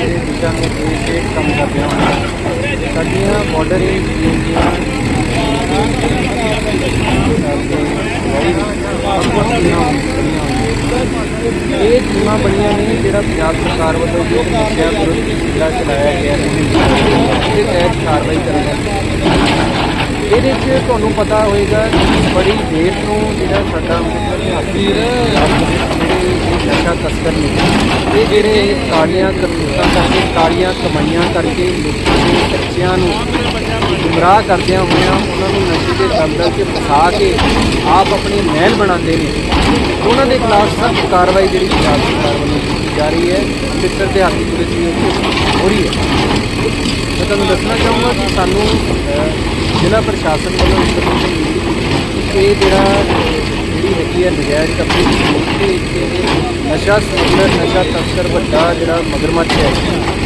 ਦੇ ਦਿਸ਼ਾ ਨਿਰਦੇਸ਼ ਹੇਠ ਕੰਮ ਕਰਦੀਆਂ ਹੋਈਆਂ ਸਾਡੀਆਂ ਬਾਰਡਰ ਏਰੀਆ ਇਹ ਟੀਮਾਂ ਬਣੀਆਂ ਨੇ ਜਿਹੜਾ ਪੰਜਾਬ ਸਰਕਾਰ ਵੱਲੋਂ ਜੋ ਨਸ਼ਿਆਂ ਵਿਰੁੱਧ ਜ਼ਿਲ੍ਹਾ ਚਲਾਇਆ ਗਿਆ ਹੈ। ਉਹਦੇ ਤਹਿਤ ਕਾਰਵਾਈ ਕਰਦਾ ਇਹਦੇ 'ਚ ਤੁਹਾਨੂੰ ਪਤਾ ਹੋਏਗਾ ਕਿ ਬੜੀ ਦੇਰ ਤੋਂ ਜਿਹੜਾ ਸਾਡਾ ਅੰਮ੍ਰਿਤਸਰ ਦੇ ਹਾਕੀ ਜਿਹੜੇ ਨਸ਼ਾ ਤਸਕਰ ਨੇ ਜਿਹੜੇ ਇਹ ਕਰਤੂਤਾਂ ਕਰਕੇ ਤਾੜੀਆਂ ਕਮਾਈਆਂ ਕਰਕੇ ਲੋਕਾਂ ਦੇ ਬੱਚਿਆਂ ਨੂੰ ਗੁੰਮਰਾਹ ਕਰਦਿਆਂ ਹੋਇਆਂ ਉਹਨਾਂ ਨੂੰ ਨਸ਼ੇ ਦੇ ਦਲਦਲ 'ਚ ਫਸਾ ਕੇ ਆਪ ਆਪਣੇ ਮਹਿਲ ਬਣਾਉਂਦੇ ਨੇ। ਉਹਨਾਂ ਦੇ ਖਿਲਾਫ ਸਖਤ ਕਾਰਵਾਈ ਜਿਹੜੀ ਪੰਜਾਬ ਸਰਕਾਰ ਵੱਲੋਂ ਕੀਤੀ ਜਾ ਰਹੀ ਹੈ ਅੰਮ੍ਰਿਤਸਰ ਦੇ ਹਾਕੀ ਪੁਲਿਸ ਦੀ ਹੋ ਰਹੀ ਹੈ। ਮੈਂ ਤੁਹਾਨੂੰ ਦੱਸਣਾ ਚਾਹੂੰਗਾ ਕਿ ਸਾਨੂੰ ਜ਼ਿਲ੍ਹਾ ਪ੍ਰਸ਼ਾਸਨ ਵੱਲੋਂ ਇਨਫੋਰਮੇਸ਼ਨ ਕਿ ਇਹ ਜਿਹੜਾ ਜਿਹੜੀ ਹੈਗੀ ਹੈ ਨਜਾਇਜ਼ ਕਬਜ਼ੇ ਦੀ ਜ਼ਮੀਨ ਤੇ ਨਸ਼ਾ ਸਮਗਲਰ ਨਸ਼ਾ ਤਸਕਰ ਵੱਡਾ ਜਿਹੜਾ ਮਗਰਮੱਛ ਹੈ,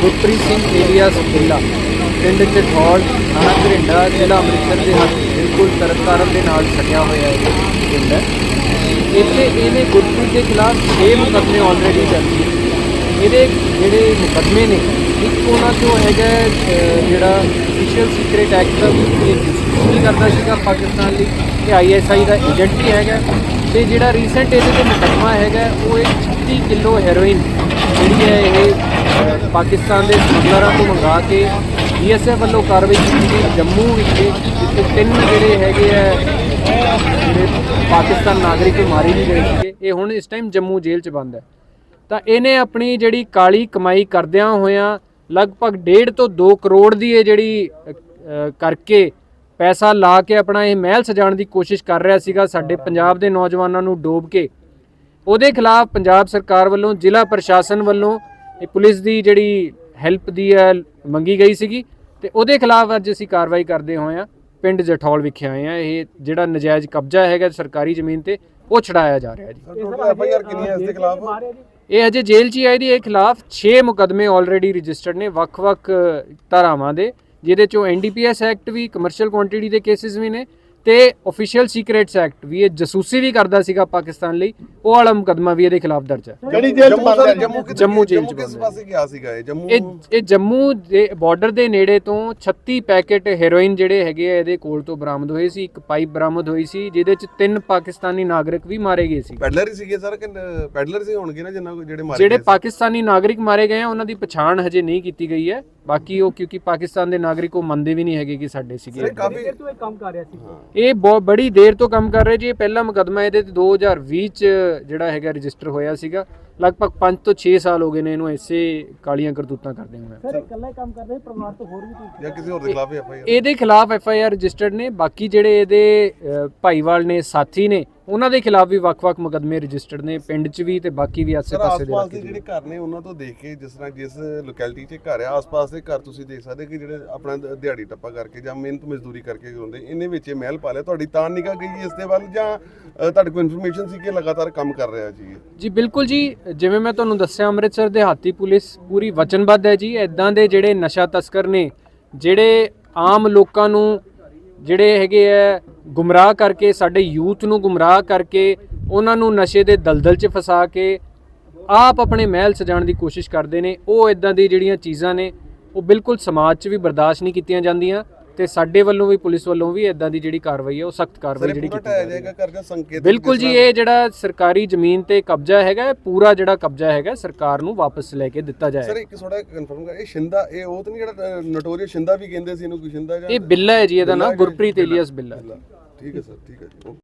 ਗੁਰਪ੍ਰੀਤ ਸਿੰਘ ਏਰੀਆ ਸੁਖੇਲਾ ਪਿੰਡ ਚਠੌੜ ਥਾਣਾ ਘਰਿੰਡਾ, ਜ਼ਿਲ੍ਹਾ ਅੰਮ੍ਰਿਤਸਰ ਦੇ ਹੱਥ ਬਿਲਕੁਲ ਤਰਨਤਾਰਨ ਦੇ ਨਾਲ ਛੱਡਿਆ ਹੋਇਆ ਇਹ ਪਿੰਡ ਹੈ। ਇੱਥੇ ਇਹਨੇ ਗੁਰਪ੍ਰੀਤ ਦੇ ਖਿਲਾਫ 6 ਮੁਕੱਦਮੇ ਆਲਰੇਡੀ ਦਰਜ ਨੇ ਇਹਦੇ ਜਿਹੜੇ ਮੁਕੱਦਮੇ ਨੇ, ਇੱਕ ਉਹਨਾਂ ਚੋਂ ਹੈਗਾ ਜਿਹੜਾ ਅਫੀਸ਼ੀਅਲ ਸੀਕ੍ਰੀਟ ਐਕਟ ਇਹ ਕਰਦਾ ਸੀਗਾ ਪਾਕਿਸਤਾਨ ਲਈ? ਇਹ ਆਈਐਸਆਈ ਦਾ ਏਜੰਟ ਵੀ ਹੈਗਾ ਤੇ ਜਿਹੜਾ ਰੀਸੈਂਟ ਇਹਦੇ ਤੇ ਮੁਕੱਦਮਾ ਹੈਗਾ ਉਹ ਇਹ 36 ਕਿਲੋ ਹੈਰੋਇਨ ਜਿਹੜੀ ਹੈ ਇਹ ਪਾਕਿਸਤਾਨ ਦੇ ਸਮਗਲਰਾਂ ਤੋਂ ਮੰਗਾ ਕੇ ਬੀਐਸਐਫ ਵੱਲੋਂ ਕਾਰਵਾਈ ਕੀਤੀ ਗਈ। ਜੰਮੂ ਵਿਖੇ ਜਿੱਥੇ ਤਿੰਨ ਜਿਹੜੇ ਹੈਗੇ ਆ ਜਿਹੜੇ ਪਾਕਿਸਤਾਨ ਨਾਗਰਿਕ ਮਾਰੇ ਵੀ ਗਏ ਸੀਗੇ। ਇਹ ਹੁਣ ਇਸ ਟਾਈਮ ਜੰਮੂ ਜੇਲ੍ਹ 'ਚ ਬੰਦ ਹੈ। ਤਾਂ ਇਹਨੇ ਆਪਣੀ ਜਿਹੜੀ ਕਾਲੀ ਕਮਾਈ ਕਰਦਿਆਂ ਹੋਇਆਂ ਲਗਭਗ 1.5 ਤੋਂ 2 ਕਰੋੜ ਦੀ ਇਹ ਜਿਹੜੀ ਕਰਕੇ ਪੈਸਾ ਲਾ ਕੇ ਆਪਣਾ ਇਹ ਮਹਿਲ ਸਜਾਉਣ ਦੀ ਕੋਸ਼ਿਸ਼ ਕਰ ਰਿਹਾ ਸੀਗਾ ਸਾਡੇ ਪੰਜਾਬ ਦੇ ਨੌਜਵਾਨਾਂ ਨੂੰ ਡੋਬ ਕੇ। ਉਹਦੇ ਖਿਲਾਫ ਪੰਜਾਬ ਸਰਕਾਰ ਵੱਲੋਂ ਜ਼ਿਲ੍ਹਾ ਪ੍ਰਸ਼ਾਸਨ ਵੱਲੋਂ ਇਹ ਪੁਲਿਸ ਦੀ ਜਿਹੜੀ ਹੈਲਪ ਦੀ ਹੈ ਮੰਗੀ ਗਈ ਸੀਗੀ ਤੇ ਉਹਦੇ ਖਿਲਾਫ ਅੱਜ ਅਸੀਂ ਕਾਰਵਾਈ ਕਰਦੇ ਹੋਏ ਆ ਪਿੰਡ ਜਠੌਲ ਵਿਖੇ ਆਏ ਆ ਇਹ ਜਿਹੜਾ ਨਜਾਇਜ਼ ਕਬਜ਼ਾ ਹੈਗਾ ਸਰਕਾਰੀ ਜ਼ਮੀਨ ਤੇ ਉਹ ਛਡਾਇਆ ਜਾ ਰਿਹਾ ਜੀ। ਟੋਟਲ ਐਫ ਆਈ ਆਰ ਕਿੰਨੀ ਹੈ ਇਸ ਦੇ ਖਿਲਾਫ? ਇਹ ਅਜੇ ਜੇਲ੍ਹ 'ਚ ਹੀ ਹੈ ਇਹਦੀ ਇਹ ਖਿਲਾਫ 6 ਮੁਕੱਦਮੇ ਆਲਰੇਡੀ ਰਜਿਸਟਰਡ ਨੇ ਵੱਖ-ਵੱਖ ਧਾਰਾਵਾਂ ਦੇ। ਜਿਹਦੇ ਚੋਂ ਐਨਡੀਪੀਐਸ ਐਕਟ ਵੀ ਕਮਰਸ਼ੀਅਲ ਕੁਆਂਟੀਟੀ ਦੇ ਕੇਸਿਸ ਵੀ ਨੇ ਤੇ ਅਫੀਸ਼ੀਅਲ ਸੀਕ੍ਰੀਟਸ ਐਕਟ ਵੀ ਇਹ ਜਸੂਸੀ ਵੀ ਕਰਦਾ ਸੀਗਾ ਪਾਕਿਸਤਾਨ ਲਈ ਉਹ ਵਾਲਾ ਮੁਕੱਦਮਾ ਵੀ ਇਹਦੇ ਖਿਲਾਫ ਦਰਜ ਹੈ। ਕਿਹੜੀ ਜੇਲ੍ਹ ਚ ਬੰਦ ਹੈ? ਜੰਮੂ ਜੰਮੂ ਜੇਲ੍ਹ ਚ ਜੰਮੂ ਕਿਸ ਬੰਦ ਹੈ। ਪਾਸੇ ਗਿਆ ਸੀਗਾ ਇਹ? ਜੰਮੂ ਇਹ ਇਹ ਜੰਮੂ ਦੇ ਬਾਰਡਰ ਦੇ ਨੇੜੇ ਤੋਂ 36 ਪੈਕੇਟ ਹੈਰੋਇਨ ਜਿਹੜੇ ਹੈਗੇ ਆ ਇਹਦੇ ਕੋਲ ਤੋਂ ਬਰਾਮਦ ਹੋਏ ਸੀ ਇੱਕ ਪਾਈਪ ਬਰਾਮਦ ਹੋਈ ਸੀ ਜਿਹਦੇ ਚ ਤਿੰਨ ਪਾਕਿਸਤਾਨੀ ਨਾਗਰਿਕ ਵੀ ਮਾਰੇ ਗਏ ਸੀ। ਪੈਡਲਰ ਹੀ ਸੀਗੇ ਸਰ ਕਿ ਪੈਡਲਰ ਸੀ ਹੋਣਗੇ ਨਾ ਜਿੰਨਾ ਕੋ ਜਿਹੜੇ ਮਾਰੇ ਜਿਹੜੇ? ਪਾਕਿਸਤਾਨੀ ਨਾਗਰਿਕ ਮਾਰੇ ਗਏ ਆ ਉਹਨਾਂ ਦੀ ਪਛਾਣ ਹਜੇ ਨਹੀਂ ਕੀਤੀ ਗਈ ਹੈ। ਬਾਕੀ ਉਹ ਕਿਉਂਕਿ ਪਾਕਿਸਤਾਨ ਦੇ ਨਾਗਰਿਕ ਉਹ ਮੰਨਦੇ ਵੀ ਨਹੀਂ ਹੈਗੇ ਕਿ ਸਾਡੇ ਸਰ, ਸੀਗੇ ਇਹ ਕਾਫੀ ਇਹ ਬਹੁਤ ਬੜੀ ਦੇਰ ਤੋਂ ਕੰਮ ਕਰ ਰਹੇ ਜੀ। ਇਹ ਪਹਿਲਾ ਮੁਕੱਦਮਾ ਇਹਦੇ ਤੇ 2020 ਚ ਜਿਹੜਾ ਹੈਗਾ ਰਜਿਸਟਰ ਹੋਇਆ ਸੀਗਾ। ਲਗਭਗ 5 ਤੋਂ 6 ਸਾਲ ਹੋ ਗਏ ਨੇ ਇਹਨੂੰ ਐਸੇ ਕਾਲੀਆਂ ਕਰਤੂਤਾਂ ਕਰਦੇ ਹੋਏ। ਸਰ ਇਹ ਇਕੱਲਾ ਹੀ ਕੰਮ ਕਰਦੇ ਪਰਿਵਾਰ ਤੋਂ ਹੋਰ ਵੀ ਕੋਈ? ਜਾਂ ਕਿਸੇ ਹੋਰ ਦੇ ਖਿਲਾਫ ਐਫ ਆਈ ਆਰ? ਇਹਦੇ ਖਿਲਾਫ ਐਫ ਆਈ ਆਰ ਰਜਿਸਟਰਡ ਨੇ। ਬਾਕੀ ਜਿਹੜੇ ਇਹਦੇ ਭਾਈਵਾਲ ਨੇ ਸਾਥੀ ਨੇ ਉਹਨਾਂ ਦੇ ਖਿਲਾਫ ਵੀ ਵੱਖ-ਵੱਖ ਮੁਕੱਦਮੇ ਰਜਿਸਟਰਡ ਨੇ ਪਿੰਡ 'ਚ ਵੀ ਤੇ ਬਾਕੀ ਵੀ ਆਸੇ-ਪਾਸੇ ਦੇ ਆਸ-ਪਾਸ ਦੇ ਜਿਹੜੇ ਘਰ ਨੇ ਉਹਨਾਂ ਤੋਂ ਦੇਖ ਕੇ ਜਿਸ ਤਰ੍ਹਾਂ ਜਿਸ ਲੋਕੈਲਿਟੀ 'ਚ ਘਰ ਆ ਆਸ-ਪਾਸ ਦੇ ਘਰ ਤੁਸੀਂ ਦੇਖ ਸਕਦੇ ਕਿ ਜਿਹੜੇ ਆਪਣਾ ਦਿਹਾੜੀ ਟੱਪਾ ਕਰਕੇ ਜਾਂ ਮਿਹਨਤ ਮਜ਼ਦੂਰੀ ਕਰਕੇ ਹੁੰਦੇ ਇਹਨੇ ਵਿੱਚ ਇਹ ਮਹਿਲ ਪਾ ਲਿਆ ਤੁਹਾਡੀ ਤਾਂ ਨਿਗਾਹ ਗਈ ਇਸ ਦੇ ਵੱਲ ਜਾਂ ਅ, ਤੁਹਾਡੇ ਕੋਲ ਇਨਫੋਰਮੇਸ਼ਨ ਸੀ ਕਿ ਲਗਾਤਾਰ ਕੰਮ ਕਰ ਰਿਹਾ ਜੀ ਇਹ? ਜੀ ਬਿਲਕੁਲ ਜੀ। ਜਿਵੇਂ ਮੈਂ ਤੁਹਾਨੂੰ ਦੱਸਿਆ ਅੰਮ੍ਰਿਤਸਰ ਦੇ ਹਾਤੀ ਪੁਲਿਸ ਪੂਰੀ ਵਚਨਬੱਧ ਹੈ ਜੀ। ਐਦਾਂ ਦੇ ਜਿਹੜੇ ਨਸ਼ਾ ਤਸਕਰ ਨੇ ਜਿਹੜੇ ਆਮ ਲੋਕਾਂ ਨੂੰ ਜਿਹੜੇ ਹੈਗੇ ਆ ਗੁੰਮਰਾਹ ਕਰਕੇ, ਸਾਡੇ ਯੂਥ ਨੂੰ ਗੁੰਮਰਾਹ ਕਰਕੇ, ਉਹਨਾਂ ਨੂੰ ਨਸ਼ੇ ਦੇ ਦਲਦਲ 'ਚ ਫਸਾ ਕੇ, ਆਪ ਆਪਣੇ ਮਹਿਲ ਸਜਾਉਣ ਦੀ ਕੋਸ਼ਿਸ਼ ਕਰਦੇ ਨੇ। ਉਹ ਇਦਾਂ ਦੀ ਜਿਹੜੀਆਂ ਚੀਜ਼ਾਂ ਨੇ, ਉਹ ਬਿਲਕੁਲ ਸਮਾਜ 'ਚ ਵੀ ਬਰਦਾਸ਼ਤ ਨਹੀਂ ਕੀਤੀਆਂ ਜਾਂਦੀਆਂ। ਤੇ ਸਾਡੇ ਵੱਲੋਂ ਵੀ ਪੁਲਿਸ ਵੱਲੋਂ ਵੀ ਇਦਾਂ ਦੀ ਜਿਹੜੀ ਕਾਰਵਾਈ ਹੈ ਉਹ ਸਖਤ ਸਰ ਕਾਰਵਾਈ ਜਿਹੜੀ ਕੀਤੀ ਜਾਏਗਾ ਕਰਜਾ ਸੰਕੇਤ ਬਿਲਕੁਲ ਜੀ ਇਹ ਜਿਹੜਾ ਸਰਕਾਰੀ ਜ਼ਮੀਨ ਤੇ ਕਬਜ਼ਾ ਹੈਗਾ ਪੂਰਾ ਜਿਹੜਾ ਕਬਜ਼ਾ ਹੈਗਾ ਸਰਕਾਰ ਨੂੰ ਵਾਪਸ ਲੈ ਕੇ ਦਿੱਤਾ ਸਰ ਜਾਏਗਾ ਇੱਕ ਥੋੜਾ ਕਨਫਰਮ ਕਰ ਇਹ ਸ਼ਿੰਦਾ ਇਹ ਉਹ ਤਾਂ ਨਹੀਂ ਜਿਹੜਾ ਨੋਟੋਰੀਅਸ ਸ਼ਿੰਦਾ ਵੀ ਕਹਿੰਦੇ ਸੀ ਇਹਨੂੰ ਕੋਈ ਸ਼ਿੰਦਾ ਜਾਂ ਇਹ ਬਿੱਲਾ ਹੈ ਜੀ ਇਹਦਾ ਨਾਮ ਗੁਰਪ੍ਰੀਤ। ਏਲੀਅਸ ਬਿੱਲਾ ਠੀਕ ਹੈ ਸਰ ਠੀਕ ਹੈ ਜੀ